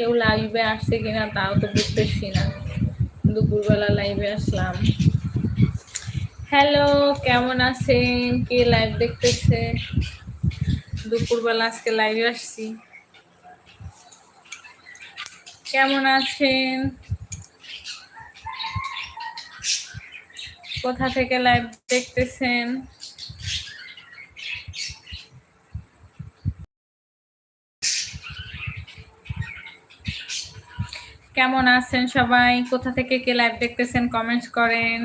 কেউ লাইভে আসছে কিনা তাও তো বুঝতেছি না। দুপুরবেলা লাইভে আসলাম। হ্যালো কেমন আছেন? কে লাইভ দেখতেছে? দুপুরবেলা আজকে লাইভে আসছি। কেমন আছেন? কোথা থেকে লাইভ দেখতেছেন? কেমন আছেন সবাই? কোথা থেকে কে লাইভ দেখতেছেন? কমেন্টস করেন।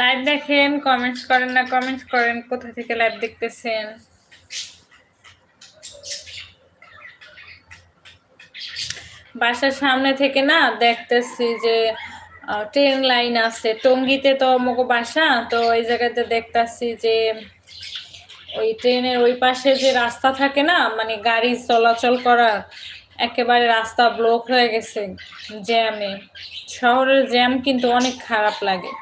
লাইভ দেখেন কমেন্টস করেন না কমেন্টস করেন, কোথা থেকে লাইভ দেখতেছেন? বাসার সামনে থেকে না দেখতেছি যে ট্রেন লাইন আছে। টঙ্গিতে তো মগো বাসা, তো ওই জায়গাতে দেখতেছি যে, ওই ট্রেনের ওই পাশে যে রাস্তা থাকে না মানে গাড়ি চলাচল করার, একেবারে রাস্তা ব্লক হয়ে গেছে, জ্যামে। শহরের জ্যাম কিন্তু অনেক খারাপ লাগে।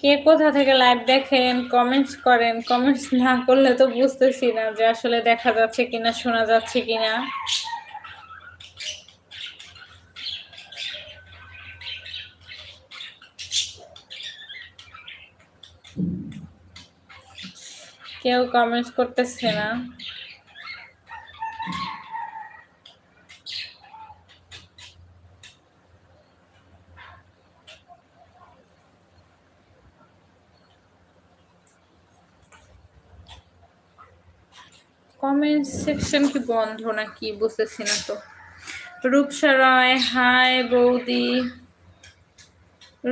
কে কোথা থেকে লাইভ দেখেন কমেন্টস করেন কমেন্টস না করলে তো বুঝতেছি না যে আসলে দেখা যাচ্ছে কিনা, শোনা যাচ্ছে কিনা। কেউ কমেন্টস করতেছে না। সেকশন কি বন্ধ নাকি বুঝতেছি না তো। রূপসা রয়, হাই বৌদি।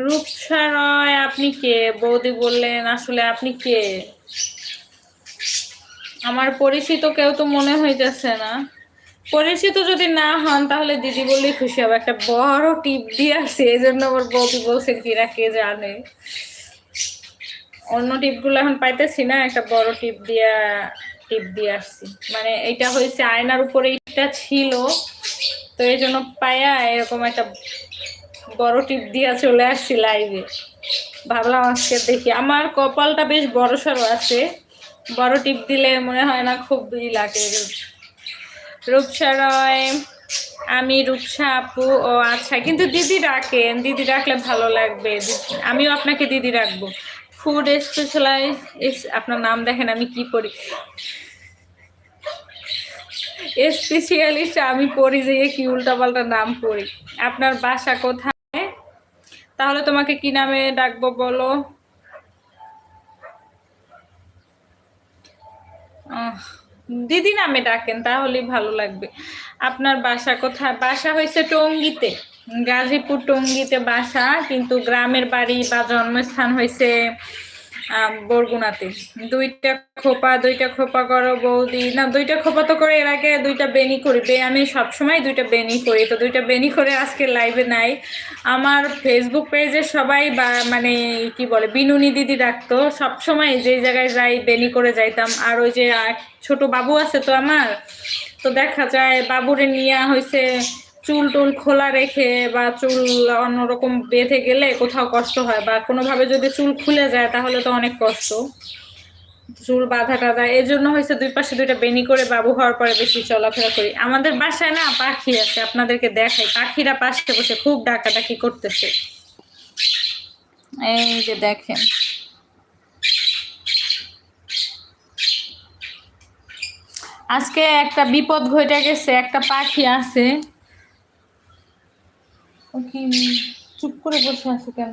রূপসা রয়, আপনি কে? বৌদি বললেন, আসলে আপনি কে? আমার পরিচিত কেউ তো মনে হইতেছে না। পরিচিত যদি না হন, তাহলে দিদি বললেই খুশি হবে। একটা বড় টিপ দিয়ে আসছে এই জন্য আমার বৌদি বলছে কিরা কে জানে? অন্য টিপগুলো এখন পাইতেছি না, একটা বড় টিপ দিয়া টিপ দিয়ে আসছি। মানে এটা হয়েছে আয়নার উপরে এটা ছিল। তো এই জন্য পায়া এরকম একটা বড় টিপ দিয়া চলে আসছি লাইভে ভাবলাম আজকে দেখি। আমার কপালটা বেশ বড় সড়ো আছে। বড় টিপ দিলে মনে হয় না খুব দুই লাগে। রূপসা রয় আমি রূপসা আপু, ও আচ্ছা কিন্তু দিদি ডাকেন। দিদি ডাকলে ভালো লাগবে। আমিও আপনাকে দিদি রাখব ফুড স্পেশালাইজ আপনার নাম দেখেন, আমি কি পড়ি? স্পেশালিস্ট আমি পড়ি যে কি উল্টাপাল্টা নাম পড়ি। আপনার বাসা কোথায়? তাহলে তোমাকে কি নামে ডাকবো বলো? দিদি নামে ডাকেন, তাহলেই ভালো লাগবে। আপনার বাসা কোথায়? বাসা হয়েছে টঙ্গিতে, গাজীপুর টঙ্গিতে বাসা, কিন্তু গ্রামের বাড়ি বা জন্মস্থান হয়েছে বরগুনাতে। দুইটা খোপা দুইটা খোপা করো বৌদি। না, দুইটা খোপা তো করে এর আগে দুইটা বেনি করি। বে, আমি সবসময় দুইটা বেনি করি, তো দুইটা বেনি করে আজকে লাইভে নাই। আমার ফেসবুক পেজে সবাই বা মানে কি বলে, বিনুনি দিদি ডাকতো। সবসময় যেই জায়গায় যাই বেনি করে যাইতাম। আর ওই যে ছোট বাবু আছে তো আমার, তো দেখা যায় বাবুরে নিয়ে হয়েছে চুল টুল খোলা রেখে বা চুল অন্যরকম বেঁধে গেলে কোথাও কষ্ট হয় বা কোনোভাবে যদি চুল খুলে যায় তাহলে তো অনেক কষ্ট। চুল বাঁধা টাধা এই জন্য হয়েছে দুই পাশে দুইটা বেনি করে বাবু হওয়ার পরে বেশি চলাফেরা করি। আমাদের বাসায় না পাখি আছে, আপনাদেরকে দেখাই। পাখিরা পাশে বসে খুব ডাকাডাকি করতেছে। এই যে দেখেন। আজকে একটা বিপদ ঘটে গেছে, একটা পাখি আছে। ও কি চুপ করে বসে আছে কেন?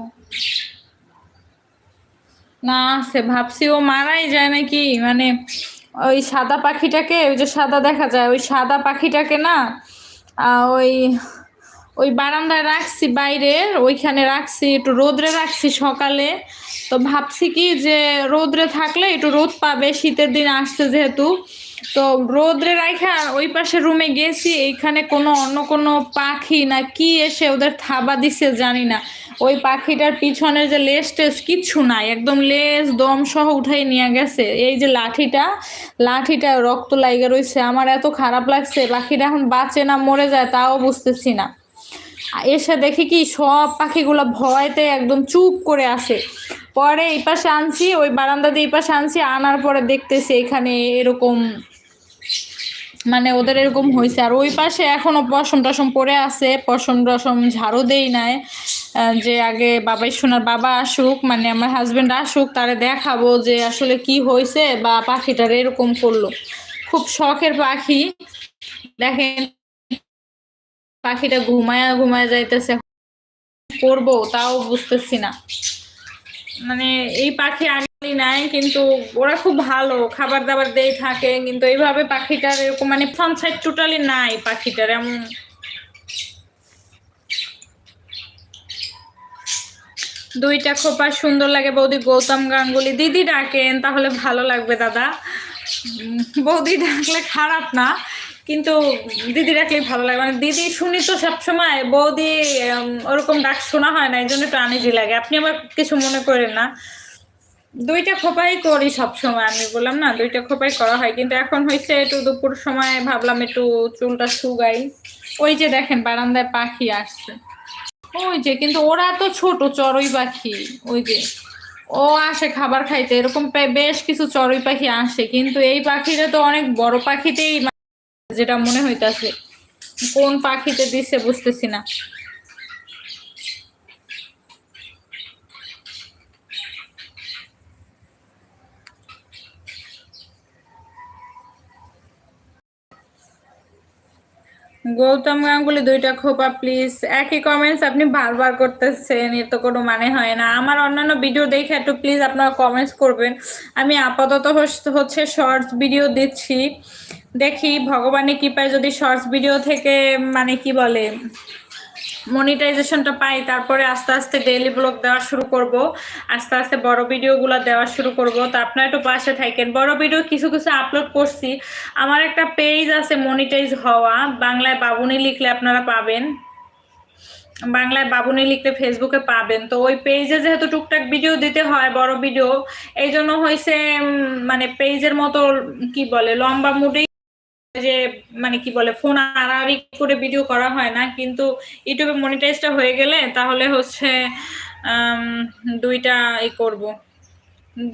না আছে, ভাবছি ও মারাই যায় নাকি? মানে ওই সাদা পাখিটাকে, ওই যে সাদা দেখা যায়, ওই সাদা পাখিটাকে না ওই ওই বারান্দায় রাখছি বাইরে ওইখানে রাখছি, একটু রোদ্রে রাখছি সকালে। তো ভাবছি কি যে রোদ্রে থাকলে একটু রোদ পাবে, শীতের দিন আসছে যেহেতু। তো রোদ্রে রাখা ওই পাশে রুমে গেছি, এইখানে কোনো অন্য কোনো পাখি না কি এসে ওদের থাবা দিছে জানি না। ওই পাখিটার পিছনের যে লেজ টেস কিচ্ছু নাই, একদম লেজ, দম সহ উঠাই নিয়ে গেছে। এই যে লাঠিটা লাঠিটা রক্ত লাইগা রয়েছে আমার এত খারাপ লাগছে, পাখিটা এখন বাঁচে না, মরে যায় তাও বুঝতেছি না। এসে দেখি কি সব পাখিগুলো ভয়তে একদম চুপ করে আসে পরে এই পাশে আনছি, ওই বারান্দা দিয়ে এই পাশে আনছি, আনার পরে দেখতেছি এখানে এরকম মানে ওদের এরকম হয়েছে আর ওই পাশে এখনও পশম টসম পড়ে আছে। পশম টসম ঝাড়ু দেই নাই। যে আগে বাবাই সোনার বাবা আসুক মানে আমার হাজবেন্ড আসুক, তারে দেখাবো যে আসলে কি হয়েছে বা পাখিটার এরকম করল। খুব শখের পাখি। দেখেন, পাখিটা ঘুমায়া ঘুমায়া যাইতেছে। করব, তাও বুঝতেছি না। মানে এই পাখি আনি নাই, কিন্তু ওরা খুব ভালো খাবার দাবার দেই থাকে, কিন্তু এইভাবে পাখিটার এরকম মানে ফ্রন্ট সাইড টোটালি নাই পাখিটার, এমন। দুইটা খোপা সুন্দর লাগে, বৌদি গৌতম গাঙ্গুলি, দিদি ডাকেন, তাহলে ভালো লাগবে, দাদা। বৌদি ডাকলে খারাপ না, কিন্তু দিদি ডাকলেই ভালো লাগে। মানে দিদি শুনি তো সবসময়, বৌদি ওরকম ডাক শোনা হয় না, এই জন্য একটু আনিজি লাগে। আপনি আবার কিছু মনে করেন না। দুইটা খোপাই করি সব সময় আমি বললাম না, দুইটা খোপাই করা হয়। কিন্তু এখন হয়েছে একটু দুপুর সময় ভাবলাম একটু চুলটা শুগাই ওই যে দেখেন, বারান্দায় পাখি আসছে। ওই যে, কিন্তু ওরা তো ছোট, চড়ুই পাখি। ওই যে, ও আসে খাবার খাইতে, এরকম বেশ কিছু চড়ুই পাখি আসে। কিন্তু এই পাখিটা তো অনেক বড় পাখিতেই যেটা মনে হইতাছে। কোন পাখিতে দিছে বুঝতেছি না। গৌতম গাঙ্গুলি দুইটা খোপা প্লিজ একই কমেন্টস আপনি বারবার করতেছেন এর তো কোনো মানে হয় না। আমার অন্যান্য ভিডিও দেখে একটু প্লিজ আপনারা কমেন্টস করবেন। আমি আপাতত হচ্ছে শর্টস ভিডিও দিচ্ছি। দেখি ভগবানের কৃপায় যদি শর্টস ভিডিও থেকে মানে কি বলে মনিটাইজেশনটা পাই, তারপরে আস্তে আস্তে ডেইলি ব্লগ দেওয়া শুরু করব, আস্তে আস্তে বড় ভিডিও ভিডিওগুলো দেওয়া শুরু করব। তো আপনারা একটু পাশে থাকেন। বড় ভিডিও কিছু কিছু আপলোড করছি। আমার একটা পেজ আছে মনিটাইজ হওয়া, বাংলায় বাবুনি লিখলে আপনারা পাবেন। বাংলায় বাবুনি লিখলে ফেসবুকে পাবেন। তো ওই পেজে যেহেতু টুকটাক ভিডিও দিতে হয়, বড় ভিডিও এই জন্য হয়েছে মানে পেজের মতো কি বলে, লম্বা মুডেই যে মানে কি বলে, ফোন আড়াআড়ি করে ভিডিও করা হয় না, কিন্তু ইউটিউবে মনিটাইজটা হয়ে গেলে তাহলে হচ্ছে দুইটা ই করব।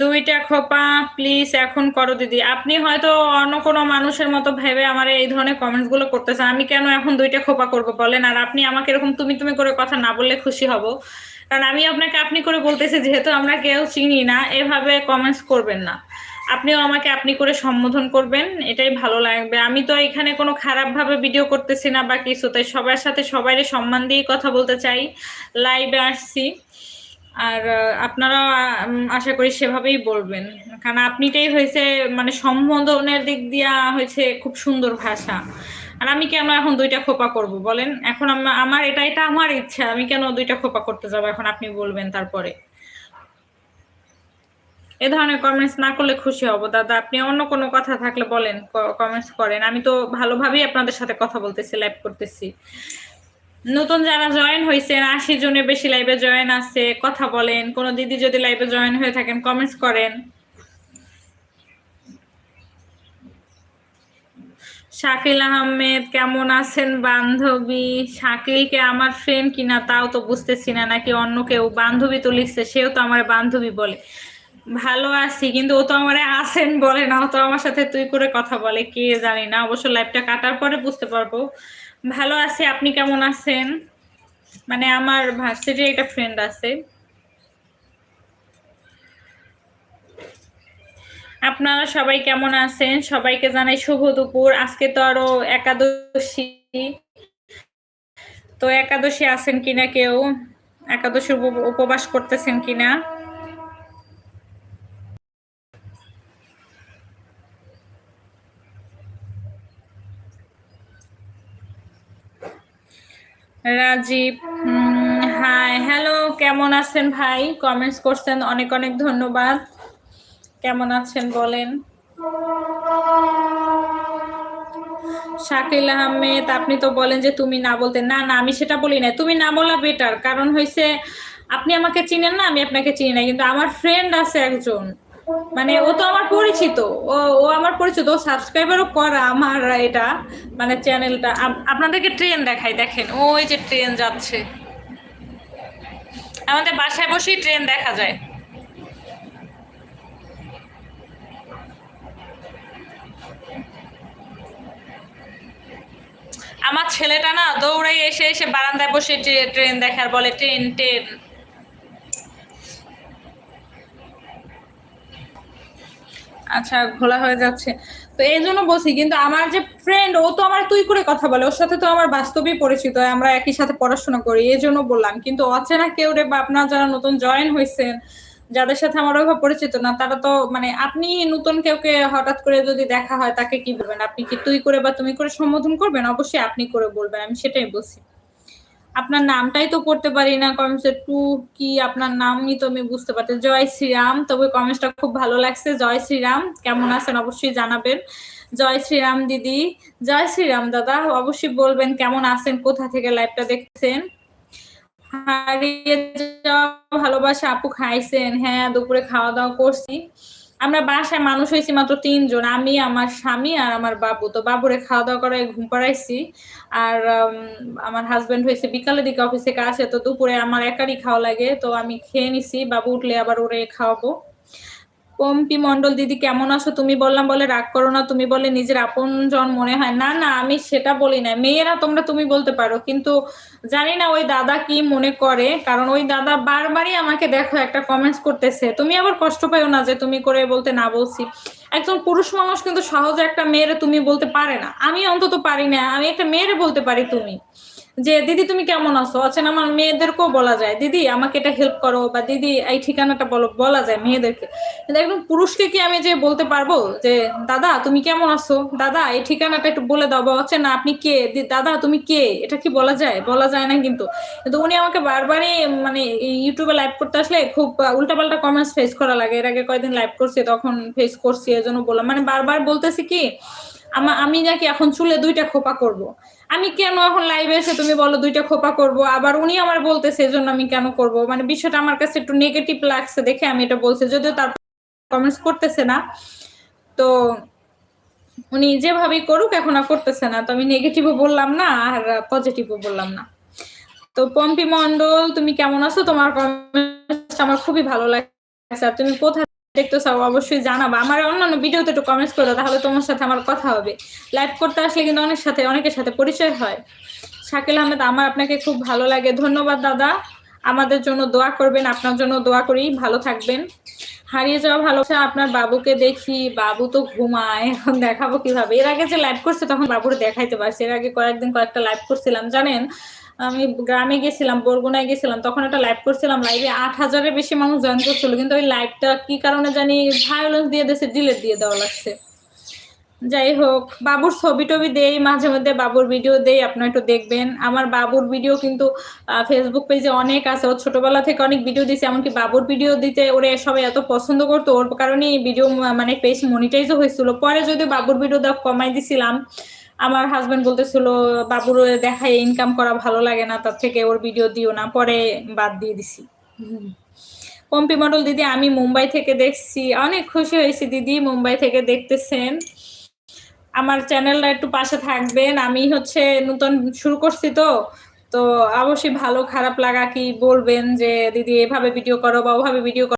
দুইটা খোপা প্লিজ এখন করো দিদি। আপনি হয়তো অন্য কোনো মানুষের মতো ভেবে আমার এই ধরনের কমেন্টসগুলো করতেছেন। আমি কেন এখন দুইটা খোপা করব বলেন? আর আপনি আমাকে এরকম তুমি তুমি করে কথা না বললে খুশি হব। কারণ আমি আপনাকে আপনি করে বলতেছি, যেহেতু আমরা কেউ চিনি না, এভাবে কমেন্টস করবেন না। আপনিও আমাকে আপনি করে সম্বোধন করবেন, এটাই ভালো লাগবে। আমি তো এখানে কোনো খারাপ ভাবে ভিডিও করতেছি না বা কিছু তাই সবার সাথে সবাইকে সম্মান দিয়ে কথা বলতে চাই লাইভে আসছি। আর আপনারা আশা করি সেভাবেই বলবেন। কারণ আপনিটাই হয়েছে মানে সম্বোধনের দিক দিয়া হয়েছে খুব সুন্দর ভাষা। আর আমি কেন এখন দুইটা খোপা করব বলেন? এখন আমার এটা এটা আমার ইচ্ছা, আমি কেন দুইটা খোপা করতে যাব এখন আপনি বলবেন তারপরে। এ ধরনের কমেন্টস না করলে খুশি হব। দাদা, আপনি অন্য কোনো কথা থাকলে বলেন কমেন্টস করেন। আমি তো ভালোভাবেই আপনাদের সাথে কথা বলতেছি লাইভ করতেছি। নতুন যারা জয়েন হয়েছেন আশি জনের বেশি লাইভে জয়েন আছে, কথা বলেন। কোনো দিদি যদি লাইভে জয়েন হয়ে থাকেন কমেন্টস করেন। শাকিল আহমেদ, কেমন আছেন বান্ধবী? শাকিলকে আমার ফ্রেন্ড কিনা তাও তো বুঝতেছি না, নাকি অন্য কেউ বান্ধবী তো লিখছে, সেও তো আমার বান্ধবী বলে। ভালো আছি, কিন্তু ও তো আমারে আছেন বলে না, ও তো আমার সাথে তুই করে কথা বলে, কে জানি না, অবশ্য লাইভটা কাটার পরে বুঝতে পারব। ভালো আছি, আপনি কেমন আছেন? মানে আমার ভার্সিটির একটা ফ্রেন্ড আছে। আপনারা সবাই কেমন আছেন? সবাইকে জানাই শুভ দুপুর। আজকে তো আরও একাদশী। তো একাদশী আছেন কিনা কেউ? একাদশী উপ- উপবাস করতেছেন কিনা? রাজীব হাই হ্যালো কেমন আছেন ভাই? কমেন্টস করছেন, অনেক অনেক ধন্যবাদ। কেমন আছেন বলেন? শাকিল আহমেদ, আপনি তো বলেন যে তুমি না বলতে, না না, আমি সেটা বলি না তুমি না বলা বেটার কারণ হয়েছে আপনি আমাকে চিনেন না, আমি আপনাকে চিনি না, কিন্তু আমার ফ্রেন্ড আছে একজন। মানে ও তো আমার পরিচিত। ও ও আমার পরিচিত। ও সাবস্ক্রাইবারও করা আমার এটা মানে চ্যানেলটা আপনাদেরকে ট্রেন দেখাই, দেখেন। ওই যে ট্রেন যাচ্ছে। আমাদের বাসায় বসেই ট্রেন দেখা যায়। আমার ছেলেটা না দৌড়ে এসে এসে বারান্দায় বসে ট্রে- ট্রেন দেখার বলে ট্রেন ট্রেন আচ্ছা ঘোলা হয়ে যাচ্ছে। তো এই জন্য বলছি, কিন্তু আমার যে ফ্রেন্ড ও তো আমার তুই করে কথা বলে, ওর সাথে তো আমার বাস্তবেই পরিচিত, আমরা একই সাথে পড়াশোনা করি, এই জন্য বললাম। কিন্তু অচেনা কেউ রে, বা আপনার যারা নতুন জয়েন হয়েছেন, যাদের সাথে আমার ওইভাবে পরিচিত না, তারা তো মানে আপনি নতুন কেউকে হঠাৎ করে যদি দেখা হয়, তাকে কি বলবেন? আপনি কি তুই করে বা তুমি করে সম্বোধন করবেন? অবশ্যই আপনি করে বলবেন, আমি সেটাই বলছি। আপনার নামটাই তো পড়তে পারি না কমেন্টসে টু কি আপনার নামই তো আমি বুঝতে পারছি জয় শ্রীরাম, তবে কমেন্টসটা খুব ভালো লাগছে। জয় শ্রীরাম, কেমন আছেন? অবশ্যই জানাবেন। জয় শ্রীরাম দিদি, জয় শ্রীরাম দাদা, অবশ্যই বলবেন কেমন আছেন, কোথা থেকে লাইভটা দেখছেন? হারিয়ে যাওয়া ভালোবাসা আপু খাইছেন। হ্যাঁ দুপুরে খাওয়া দাওয়া করছি। আমরা বাসায় মানুষ হয়েছি মাত্র তিনজন, আমি, আমার স্বামী আর আমার বাবু। তো বাবুরে খাওয়া দাওয়া করে ঘুম পাড়াইছি। আর আমার হাজব্যান্ড হয়েছে বিকালের দিকে অফিস থেকে তো দুপুরে আমার একারই খাওয়া লাগে। তো আমি খেয়ে নিছি, বাবু উঠলে আবার ওরে খাওয়াবো। পম্পি মন্ডল দিদি কেমন আছো? তুমি বললাম, বলে রাগ করো না, তুমি বলে নিজের আপন জন মনে হয়। না না, আমি সেটা বলি না মেয়েরা তোমরা তুমি বলতে পারো, কিন্তু জানি না ওই দাদা কি মনে করে, কারণ ওই দাদা বারবারই আমাকে দেখো একটা কমেন্টস করতেছে। তুমি আবার কষ্ট পাইও না যে তুমি করে বলতে না বলছি। একজন পুরুষ মানুষ কিন্তু সহজে একটা মেয়েরে তুমি বলতে পারে না। আমি অন্তত পারি না, আমি একটা মেয়েরে বলতে পারি তুমি। যে, দিদি, তুমি কেমন আছো? আচ্ছা আমার মেয়েদেরকেও বলা যায়, দিদি, আমাকে এটা হেল্প করো বা দিদি, এই ঠিকানাটা বলো, বলা যায় মেয়েদেরকে। কিন্তু একদম পুরুষকে কি আমি যে বলতে পারব যে, দাদা, তুমি কেমন আছো? দাদা, এই ঠিকানাটা একটু বলে দাও। বা না, আপনি কে? দাদা, তুমি কে? এটা কি বলা যায়? বলা যায় না কিন্তু। কিন্তু উনি আমাকে বারবারই মানে ইউটিউবে লাইভ করতে আসলে খুব উল্টাপাল্টা কমেন্টস ফেস করা লাগে। এর আগে কয়েকদিন লাইভ করছি, তখন ফেস করছি, এজন্য বললাম। মানে বারবার বলতেছি কি আমি নাকি এখন চুলে দুইটা খোপা করব। আমি কেন এখন লাইভে এসে তুমি বলো দুইটা খোপা করব? আবার উনি আমার বলতেছে এজন্য আমি কেন করব? মানে বিষয়টা আমার কাছে একটু নেগেটিভ লাগছে দেখে আমি এটা বলছি। যদিও তার কমেন্টস করতেছে না। তো উনি যেভাবেই করুক এখন আর করতেছে না। তো আমি নেগেটিভও বললাম না আর পজিটিভও বললাম না। তো পম্পি মন্ডল তুমি কেমন আছো? তোমার কমেন্টস আমার খুবই ভালো লাগছে। আর তুমি কোথায় দেখতে চাও অবশ্যই জানাবা। আমার অন্যান্য ভিডিওতে একটু কমেন্টস করো, তাহলে তোমার সাথে আমার কথা হবে। লাইভ করতে আসলে কিন্তু অনেক সাথে, অনেকের সাথে পরিচয় হয়। শাকিল আহমেদ, আমার আপনাকে খুব ভালো লাগে। ধন্যবাদ, দাদা। আমাদের জন্য দোয়া করবেন, আপনার জন্য দোয়া করি। ভালো থাকবেন। হারিয়ে যাওয়া ভালোবাসা আপনার বাবুকে দেখি। বাবু তো ঘুমায়, এখন দেখাবো কীভাবে। এর আগে যে লাইভ করছে, তখন বাবুর দেখাইতে পারছি। এর আগে কয়েকদিন কয়েকটা লাইভ করছিলাম, জানেন? আমি গ্রামে গেছিলাম, বরগুনায় গেছিলাম, তখন একটা লাইভ করছিলাম লাইভে আট হাজারের বেশি মানুষ জয়েন করছিল, কিন্তু ওই লাইভটা কি কারণে জানি ভায়োলেন্স দিয়ে দিয়েছে ডিলেট দিয়ে দেওয়া লাগছে। যাই হোক, বাবুর ছবি টবি দেই, মাঝে মধ্যে বাবুর ভিডিও দেই, আপনারা একটু দেখবেন। আমার বাবুর ভিডিও কিন্তু ফেসবুক পেজে অনেক আছে, ও ছোটবেলা থেকে অনেক ভিডিও দিছে, এমনকি বাবুর ভিডিও দিতে ওরে সবাই এত পছন্দ করতো, ওর কারণেই ভিডিও মানে পেজ মনিটাইজও হয়েছিল। পরে যদি বাবুর ভিডিও দেওয়া কমাই দিছিলাম আমার হাজবেন্ড বলতেছিল, বাবুর দেখায় ইনকাম করা ভালো লাগে না, তার থেকে ওর ভিডিও দিও না। পরে বাদ দিয়ে দিছি। পম্পি মডেল দিদি, আমি মুম্বাই থেকে দেখছি। অনেক খুশি হয়েছি দিদি, মুম্বাই থেকে দেখতেছেন। আমার চ্যানেলটা একটু পাশে থাকবেন। আমি হচ্ছে নতুন শুরু করছি তো তো অবশ্যই ভালো খারাপ লাগা কি বলবেন যে, দিদি, এভাবে ভিডিও করো বা ওভাবে ভিডিও